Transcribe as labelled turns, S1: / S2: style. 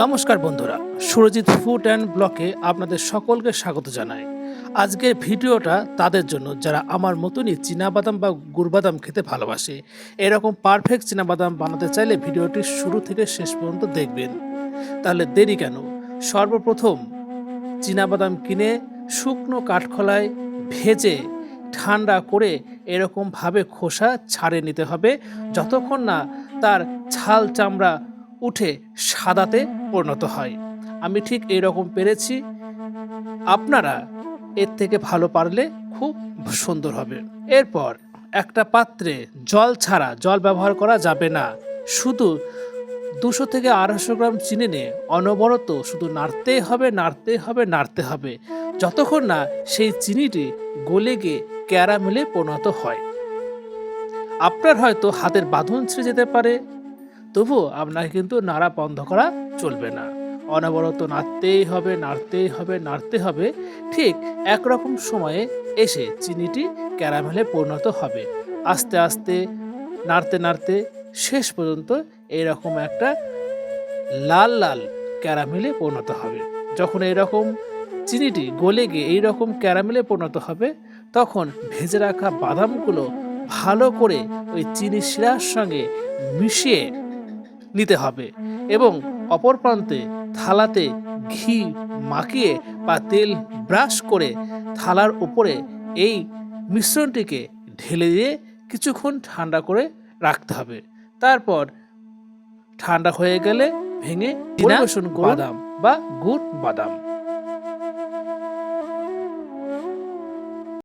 S1: নমস্কার বন্ধুরা, Surajit food and ব্লকে আপনাদের সকলকে স্বাগত জানাই। আজকের ভিডিওটা তাদের জন্য যারা আমার মতনই চীনাবাদাম বা গুড়বাদাম খেতে ভালোবাসে, এরকম পারফেক্ট চীনাবাদাম বানাতে চাইলে ভিডিওটি শুরু থেকে শেষ পর্যন্ত দেখবেন। তাহলে দেরি কেন? সর্বপ্রথম চীনাবাদাম কিনে শুকনো কাঠখোলায় ভেজে ঠান্ডা করে এরকমভাবে খোসা ছাড়ে নিতে হবে, যতক্ষণ না তার ছাল চামড়া উঠে সাদাতে পরিণত হয়। আমি ঠিক এরকম পেরেছি। আপনারা এর থেকে ভালো পারলে খুব সুন্দর হবে। এরপর একটা পাত্রে জল ছাড়া জল ব্যবহার করা যাবে না। শুধু দুশো থেকে আড়াইশো গ্রাম চিনি নিয়ে অনবরত শুধু নাড়তেই হবে নাড়তেই হবে, নাড়তে হবে। যতক্ষণ না সেই চিনিটি গলে গিয়ে ক্যারামেলে পরিণত হয়। আপনার হয়তো হাতের বাঁধন ছিঁড়ে যেতে পারে। তবুও আপনাকে কিন্তু নাড়া বন্ধ করা চলবে না। অনবরত নাড়তেই হবে নাড়তেই হবে, নাড়তে হবে। ঠিক একরকম সময়ে এসে চিনিটি ক্যারামেলে পরিণত হবে। আস্তে আস্তে, নাড়তে নাড়তে শেষ পর্যন্ত এরকম একটা লাল লাল ক্যারামেলে পরিণত হবে। যখন এরকম চিনিটি গলে গিয়ে এইরকম ক্যারামেলে পরিণত হবে, তখন ভেজে রাখা বাদামগুলো ভালো করে ওই চিনি শিরার সঙ্গে মিশিয়ে নিতে হবে এবং অপর প্রান্তে থালাতে ঘি মাখিয়ে বা তেল ব্রাশ করে থালার উপরে এই মিশ্রণটিকে ঢেলে দিয়ে কিছুক্ষণ ঠান্ডা করে রাখতে হবে। তারপর ঠান্ডা হয়ে গেলে ভেঙে পরিবেশন বাদাম। বা গুড় বাদাম।